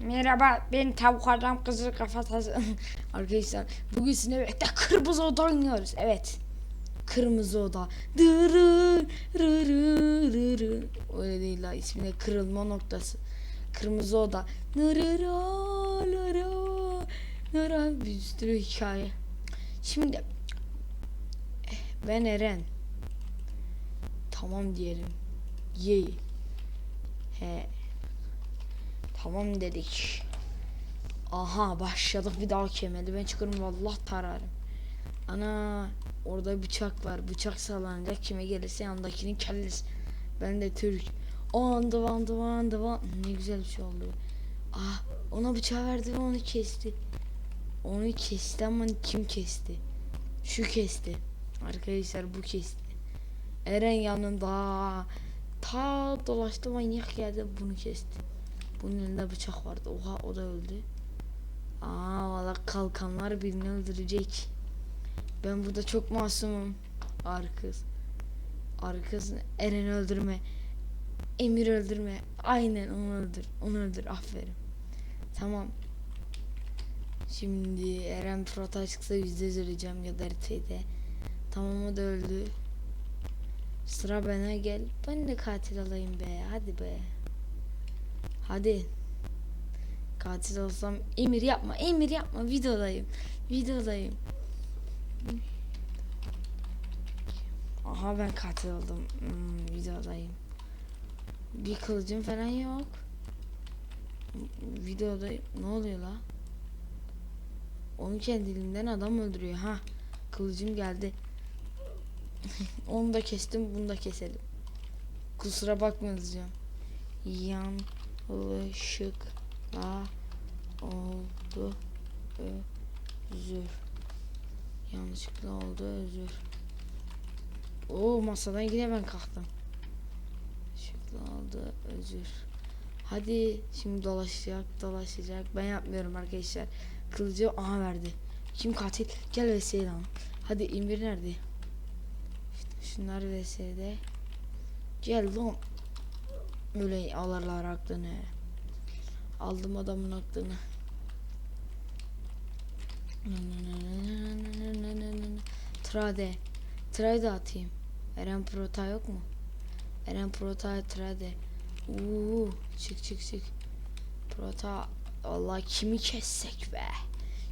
Merhaba ben tavuk adam kızıl kafatası. Arkadaşlar bugün sizinle birlikte kırmızı oda oynuyoruz. Evet. Kırmızı oda. Dırı, rı, rı, rı, rı. Öyle değil la ismine kırılma noktası. Kırmızı oda. Nırıra, nıra, nıra. Bir sürü hikaye. Şimdi ben Eren. Tamam diyelim. Ye. He. Tamam dedik. Aha başladık bir daha kemeli. Ben çıkarım vallah tararım. Ana orada bıçak var. Bıçak sallanacak kime gelirse yanındakinin kellesi. Ben de Türk. O anda vandı vandı van. Ne güzel bir şey oldu. Ah ona bıçağı verdi ve onu kesti. Onu kesti ama kim kesti? Şu kesti. Arkadaşlar bu kesti. Eren yanında. Ta dolaştı manyak geldi bunu kesti. Bunun elinde bıçak vardı. Oha o da öldü. Aa valla kalkanlar birini öldürecek. Ben burada çok masumum. Arkız. Arkız Eren öldürme. Emir öldürme. Aynen onu öldür. Onu öldür. Aferin. Tamam. Şimdi Eren Prota çıksa yüzde yüz öleceğim ya da RT'de. Tamam o da öldü. Sıra bana gel. Ben de katil alayım be. Hadi be. Hadi. Katil olsam emir yapma, emir yapma. Videodayım. Videodayım. Aha ben katil oldum. Hmm, videodayım. Bir kılıcım falan yok. Videodayım. Ne oluyor la? Onu kendiliğinden adam öldürüyor. Ha. Kılıcım geldi. Onu da kestim, bunu da keselim. Kusura bakmayın diyeceğim. Yanlışlıkla oldu özür. Yanlışlıkla oldu özür. Oo masadan yine ben kalktım. Yanlışlıkla oldu özür. Hadi şimdi dolaşacak dolaşacak. Ben yapmıyorum arkadaşlar. Kılıcı aha verdi. Kim katil? Gel lan. Hadi İmir nerede? Şunlar VS'de. Gel lan. Böyle alırlar aklını. Aldım adamın aklını. Trade. Trade atayım. Eren Prota yok mu? Eren Prota Trade. Uuu çık çık çık. Prota Allah kimi kessek be.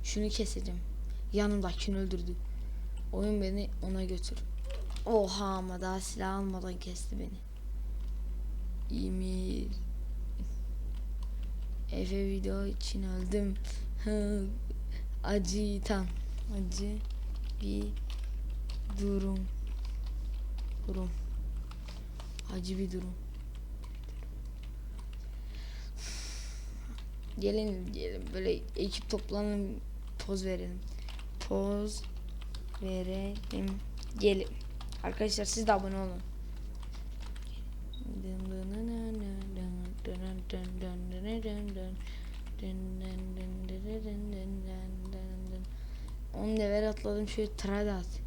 Şunu keseceğim. Yanımdakini öldürdü. Oyun beni ona götür. Oha ama daha silah almadan kesti beni. Emir. Efe video için öldüm. Acı tam. Acı bir durum. Durum. Acı bir durum. Gelin gelin böyle ekip toplanın poz verelim. Poz verelim. Gelin. Arkadaşlar siz de abone olun. On level atladım şöyle trade at.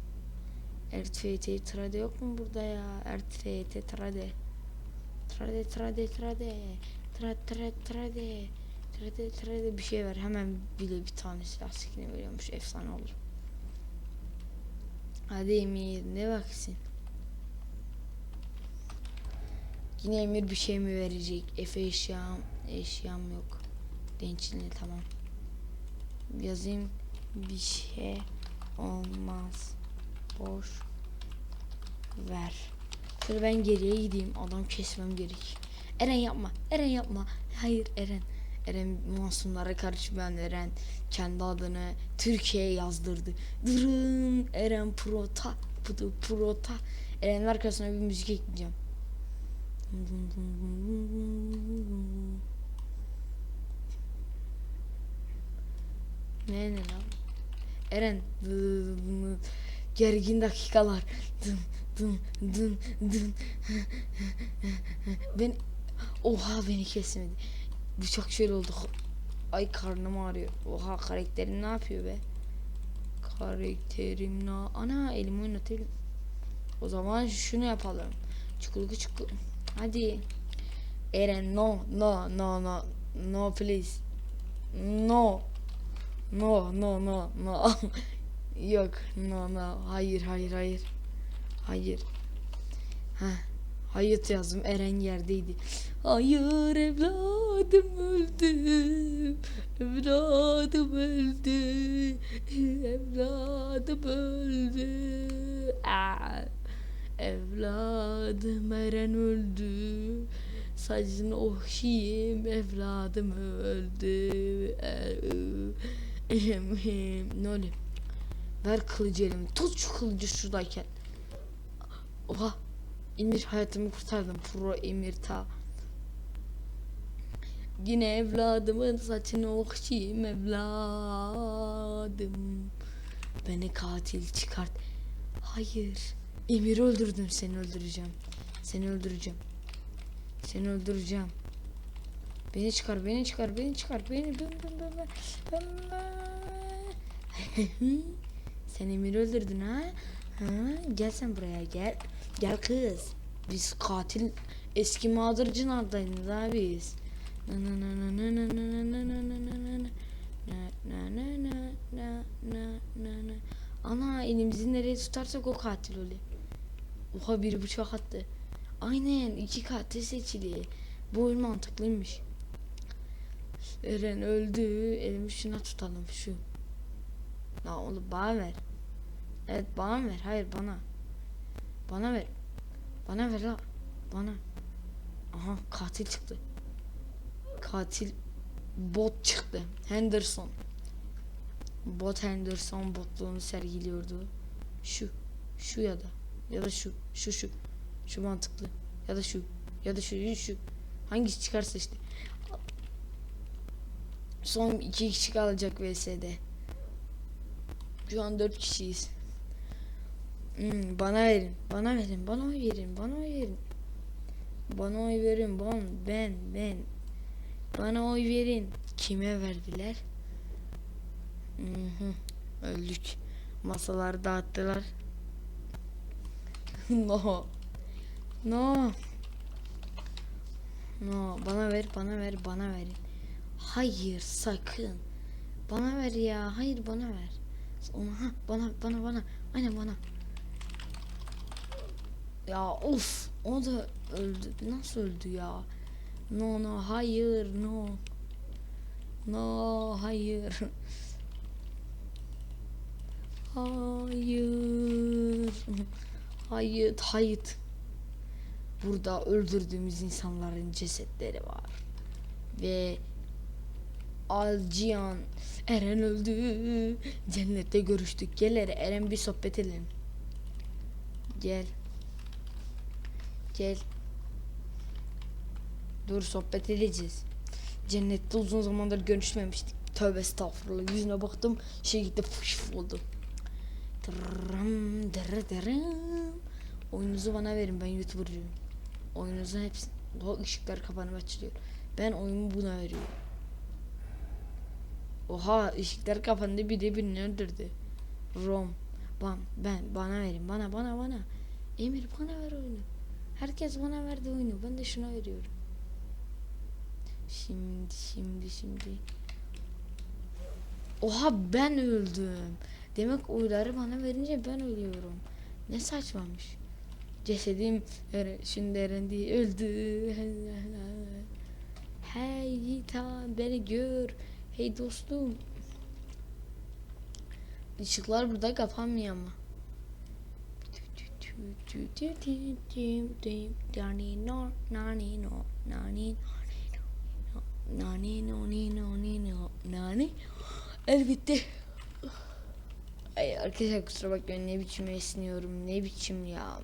RTFT trade yok mu burada ya? RTFT trade. Trade trade trade. Trade trade trade. Trade trade bir şey ver. Hemen bile bir tane silah skin'i veriyormuş. Efsane olur. Hadi Emir ne baksın. Yine Emir bir şey mi verecek? Efe eşyam, eşyam yok. Dençli tamam. Yazayım bir şey olmaz. Boş ver. Şöyle ben geriye gideyim. Adam kesmem gerek. Eren yapma. Eren yapma. Hayır Eren. Eren masumlara karışmayan Eren kendi adını Türkiye'ye yazdırdı. Dırın Eren Prota. Prota. Eren'in arkasına bir müzik ekleyeceğim. Ne ne lan? Eren gergin dakikalar. Dın dın dın dın. Ben oha beni kesmedi. Bu çok şöyle oldu. Ay karnım ağrıyor. Oha karakterim ne yapıyor be? Karakterim ne? Ana elimi oynatayım. O zaman şunu yapalım. Çukuluk çukuluk. Hadi. Eren no no no no no please. No. No no no no. Yok no no. Hayır hayır hayır. Hayır. Ha. Hayır yazdım. Eren yerdeydi. Hayır evladım öldü. Evladım öldü. Evladım öldü. Aa. Evladım Eren öldü. Saçını okşayayım evladım öldü. ne oluyor? Ver kılıcı elimi. Tut şu kılıcı şuradayken. Oha. Emir hayatımı kurtardım. Pro Emir ta. Yine evladımın saçını okşayayım evladım. Beni katil çıkart. Hayır. Emir'i öldürdüm seni öldüreceğim. Seni öldüreceğim. Seni öldüreceğim. Beni çıkar, beni çıkar, beni çıkar, beni, ben, ben, ben, ben, ben, sen Emir'i öldürdün ha? Ha? Gel sen buraya gel. Gel kız. Biz katil eski mağdurcu neredeyiz ha biz? Na na na na na na na na na na na. Na na na na na na na na. Ana elimizi nereye tutarsak o katil oluyor. Oha biri bıçak attı. Aynen iki katil seçili. Bu oyun mantıklıymış. Eren öldü. Elimi şuna tutalım şu. Ya oğlum bana ver. Evet bana ver. Hayır bana. Bana ver. Bana ver la. Bana. Aha katil çıktı. Katil bot çıktı. Henderson. Bot Henderson botluğunu sergiliyordu. Şu. Şu ya da. Ya da şu. Şu şu. Şu mantıklı. Ya da şu. Ya da şu. Şu. Hangisi çıkarsa işte. Son iki kişi kalacak VS'de. Şu an dört kişiyiz. Hmm, bana verin. Bana verin. Bana oy verin. Bana oy verin. Bana oy verin. Ben, ben, ben. Bana oy verin. Kime verdiler? Hı hı. Öldük. Masaları dağıttılar. No. No. No. Bana ver, bana ver, bana verin. Hayır, sakın. Bana ver ya. Hayır, bana ver. Ona bana, bana, bana. Aynen bana. Ya of, o da öldü. Nasıl öldü ya? No, no, hayır, no. No, hayır. Hayır. Hayır, hayır. Burada öldürdüğümüz insanların cesetleri var. Ve Alcihan Eren öldü. Cennette görüştük. Gel Eren bir sohbet edelim. Gel. Gel. Dur sohbet edeceğiz. Cennette uzun zamandır görüşmemiştik. Tövbe estağfurullah. Yüzüne baktım. Şey gitti fış oldu. Tırrım, dırı dırım. Oyunuzu bana verin ben youtubercuyum. Oyunuzu hepsi. O ışıklar kapanıp açılıyor. Ben oyumu buna veriyorum. Oha ışıklar kapandı bir de birini öldürdü. Rom. Bam ben bana verin bana bana bana. Emir bana ver oyunu. Herkes bana verdi oyunu. Ben de şuna veriyorum. Şimdi şimdi şimdi. Oha ben öldüm. Demek oyları bana verince ben ölüyorum. Ne saçmamış. Cesedim şimdi erendi öldü. Hey Yiğitan beni gör. Hey dostum. Işıklar burada kapanmıyor ama. Nani no nani no nani nani nani nani nani nani el gitti. Ay arkadaşlar kusura bakmayın ne biçim esniyorum ne biçim ya.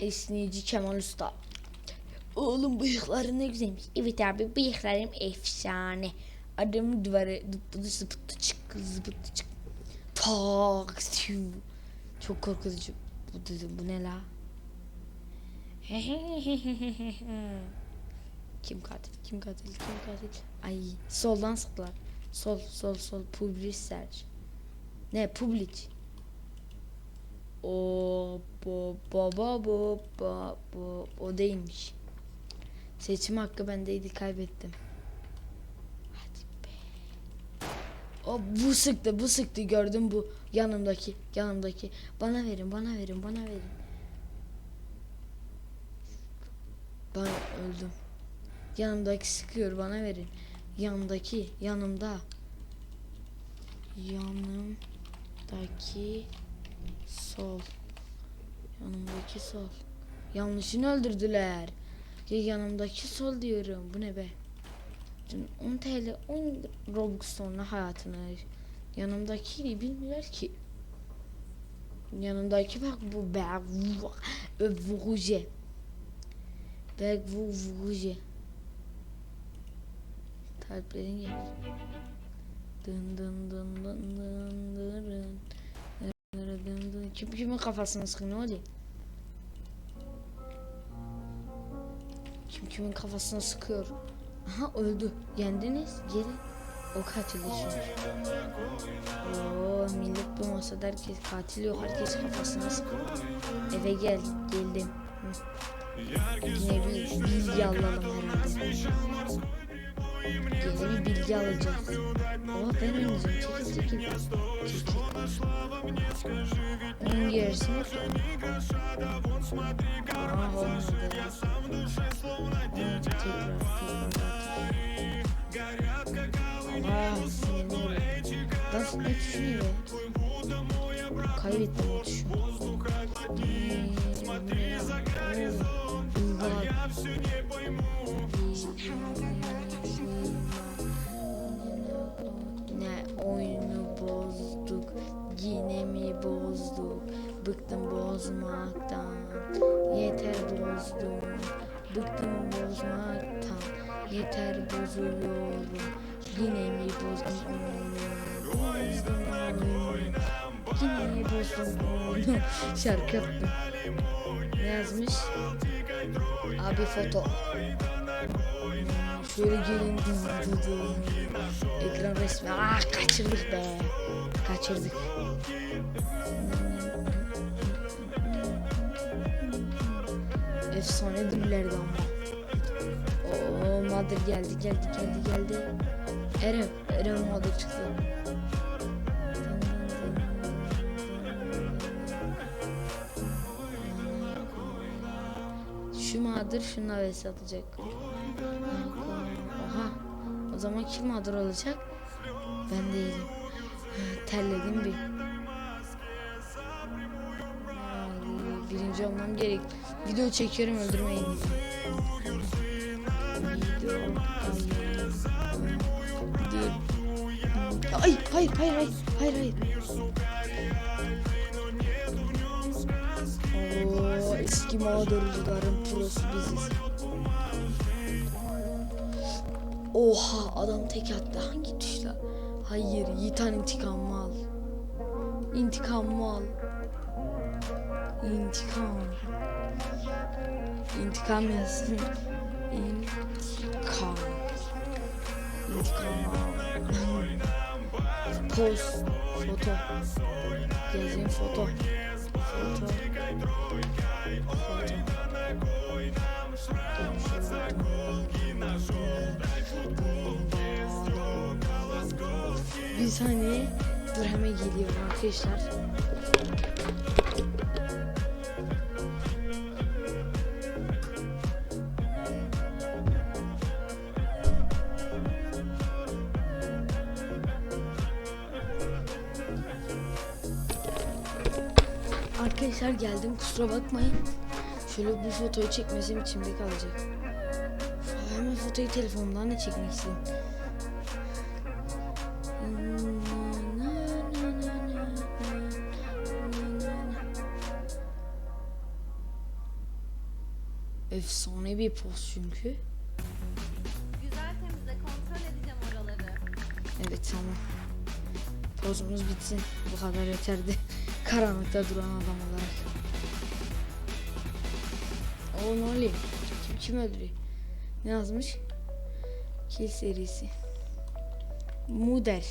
Esnici Kemal Usta. Oğlum bıyıkların ne güzelmiş. Evet abi bıyıklarım efsane. Adamı duvara zıpıdı zıpıdı çık zıpıdı çık. Tak siu. Çok korkutucu. Bu dedim bu ne la? kim katil? Kim katil? Kim katil? Ay soldan sıktılar. Sol sol sol public search. Ne public? O bo baba bo ba bo o değilmiş. Seçim hakkı bendeydi kaybettim. O bu sıktı bu sıktı gördüm bu yanımdaki yanımdaki. Bana verin bana verin bana verin. Ben öldüm. Yanımdaki sıkıyor bana verin. Yanımdaki yanımda. Yanımdaki sol. Yanımdaki sol. Yanlışını öldürdüler. Ya yanımdaki sol diyorum. Bu ne be? Şimdi 10 TL 10 Robux sonra hayatını yanımdakini bilmiyor ki. Yanımdaki bak bu be vurucu. Bek vurucu. Kalplerin gel. Dın dın dın dın dın. Kim kimin kafasını sıkıyor ne? Kim kimin kafasına sıkıyor? Aha öldü. Yendiniz. Geri. O katildi çünkü. Oo millet bu masada herkes katil yok. Herkes kafasına sıkıyor. Eve gel. Geldim. Hı. Yine bir bilgi alalım herhalde. Его любит делать Джексон. Его первый не замечательный кипер. Ну, я же смотрю. Ага, он Ага, Да, смотри, kaybettiğimi. Ee, ne oyunu bozduk, yine mi bozduk? Bıktım bozmaktan, yeter bozdum. Bıktım bozmaktan, yeter bozuluyorum. Yine mi bozdum? O yüzden oyna. Yine bozdum oyunu? Şarkı yaptım. Ne yazmış? Abi foto. Şöyle gelin. Ekran resmi. Ah kaçırdık be. Kaçırdık. Efsane düllerdi ama. Oo Mother geldi geldi geldi geldi. Eren, Eren Mother çıktı. Şu Mother şuna vs atacak. Oha. O zaman kim Mother olacak? Ben değilim. Terledim bir. Ay, Birinci olmam gerek. Video çekiyorum öldürmeyin. Ay hayır hayır hayır hayır hayır. Eski mağdurcuların prosu biziz. Oha adam tek attı hangi tuşla? Hayır Yiğitan intikamımı al. İntikamımı al. İntikam. İntikam yazsın. İntikam. İntikam al. Post. Foto. Yazayım foto. Foto. Bir saniye. Dur hemen geliyorum arkadaşlar. Arkadaşlar geldim kusura bakmayın. Şöyle bu fotoyu çekmesem içimde kalacak. Hemen fotoyu telefonumdan da çekmek istedim. Efsane bir poz çünkü. Güzel temizle kontrol edeceğim oraları. Evet tamam. Pozumuz bitsin. Bu kadar yeterdi. Karanlıkta duran adam olarak. O ne oluyor? Kim, kim öldürüyor? Ne yazmış? Kill serisi. Muder.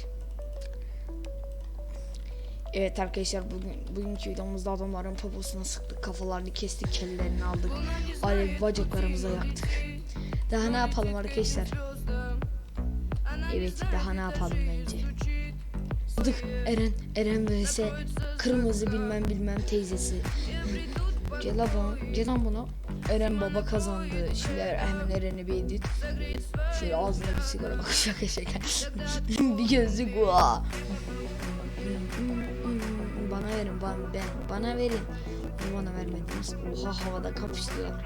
Evet arkadaşlar bugün bugünkü videomuzda adamların poposuna sıktık, kafalarını kestik, kellerini aldık, alev bacaklarımıza yaktık. Daha ne yapalım arkadaşlar? Evet daha ne yapalım bence? Adık Eren, Eren vs kırmızı bilmem bilmem teyzesi. Gel lan bunu, gel lan bunu. Eren baba kazandı. Şimdi hemen Eren'i bir edit. Şöyle ağzına bir sigara bak şaka şaka. bir gözlük va. Bana verin bana ben bana verin. Bana vermediniz? Oha havada kapıştılar.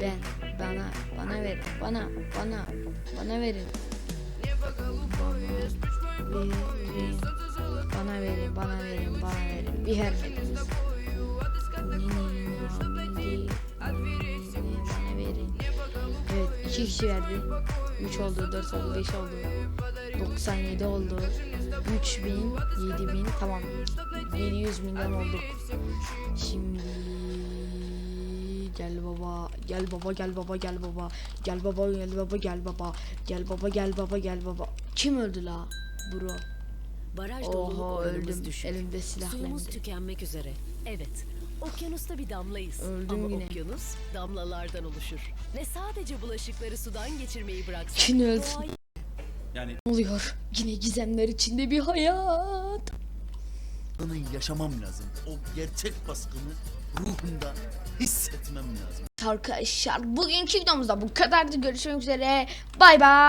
Ben bana bana verin bana bana bana verin. Verin. Bana verin, bana verin, bana verin. Bir verin. Evet, iki kişi verdi. 3 oldu, 4 oldu, 5 oldu. 97 oldu. 3000, 7000 tamam. 700 milyon olduk. Şimdi gel baba, gel baba, gel baba, gel baba. Gel baba, gel baba, gel baba. Gel baba, gel baba, gel baba. Kim öldü la? Bro. Baraj oranımız öldüm. düşük. Elimde silah Suyumuz tükenmek üzere. Evet. Okyanusta bir damlayız. Öldüm Ama yine. okyanus damlalardan oluşur. Ve sadece bulaşıkları sudan geçirmeyi bıraksak Kim öldü? doğayı Yani oluyor? Yine gizemler içinde bir hayat. Baskını yaşamam lazım. O gerçek baskını ruhumda hissetmem lazım. Arkadaşlar bugünkü videomuzda bu kadardı. Görüşmek üzere. Bay bay.